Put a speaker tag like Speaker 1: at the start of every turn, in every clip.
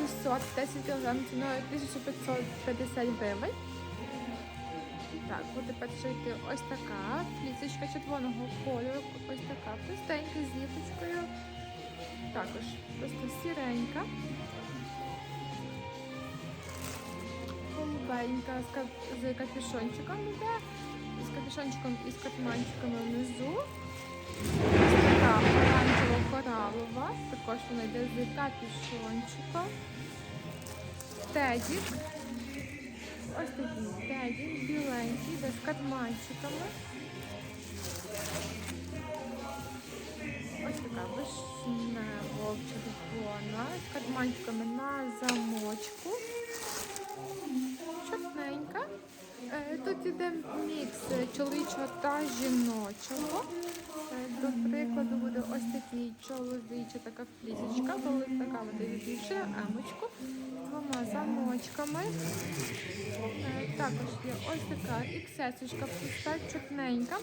Speaker 1: 600, 10 кг ціною 1550 гривень. Так, буде перше йти ось така флісочка червоного кольору, ось така простенька з ліпочкою. Також просто сіренька. Голубенька з, кап- з капюшончиком йде, з капюшончиком і з катманчиками внизу. Ось така оранжево-коралова, також вона йде з капюшончиком. Тедік. Ось такий тедік, біленький, йде з катманчиками. Ось така вишнево червона з катманчиками на замочку. Е, іде мікс чоловічого та жіночого. Е, До прикладу буде ось такий чоловіча така флісочка, коли така буде більше емочку двома замочками. Е, Також є ось така іксесочка проста, чорненька.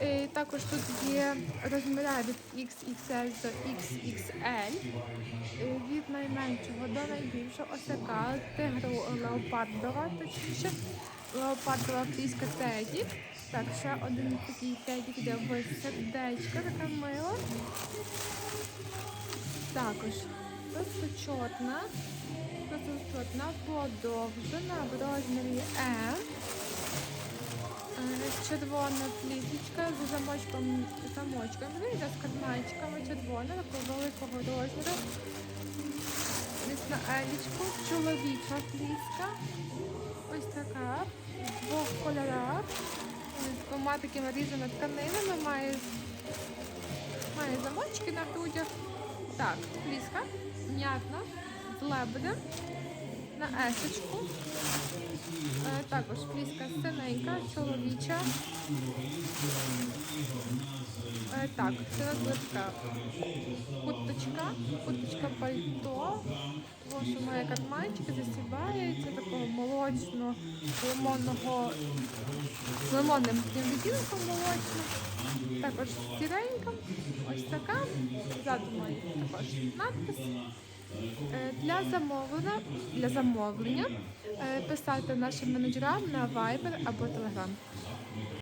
Speaker 1: Е, Також тут є розміри від XXL до XXL. Е, Від найменшого до найбільшого ось така тигру леопардова, точніше. Леопардова фліска теді. Так, ще один такий тедік, де в сердечко, така мила. Також просто чорна, подовжена в розмірі. Е, Червона флісочка з замочком, замочком, вийде з карманчиками червона, такого великого розміру. Десь на елічку, чоловіча фліска. Ось така, в двох кольорах, з двома такими різними тканинами, має, має замочки на грудях. Так, фліска, м'ятна, з лебедем, на есочку. Е, також фліска синенька, чоловіча. Е, так, це така курточка, курточка пальто, тому що має карманчики, засівається такого молочно лимонного з лимонним відтінком молочним. Також сіренька, ось така. Ззаду також надпис. Е, Для замовлення, для замовлення е, писати нашим менеджерам на Viber або Telegram.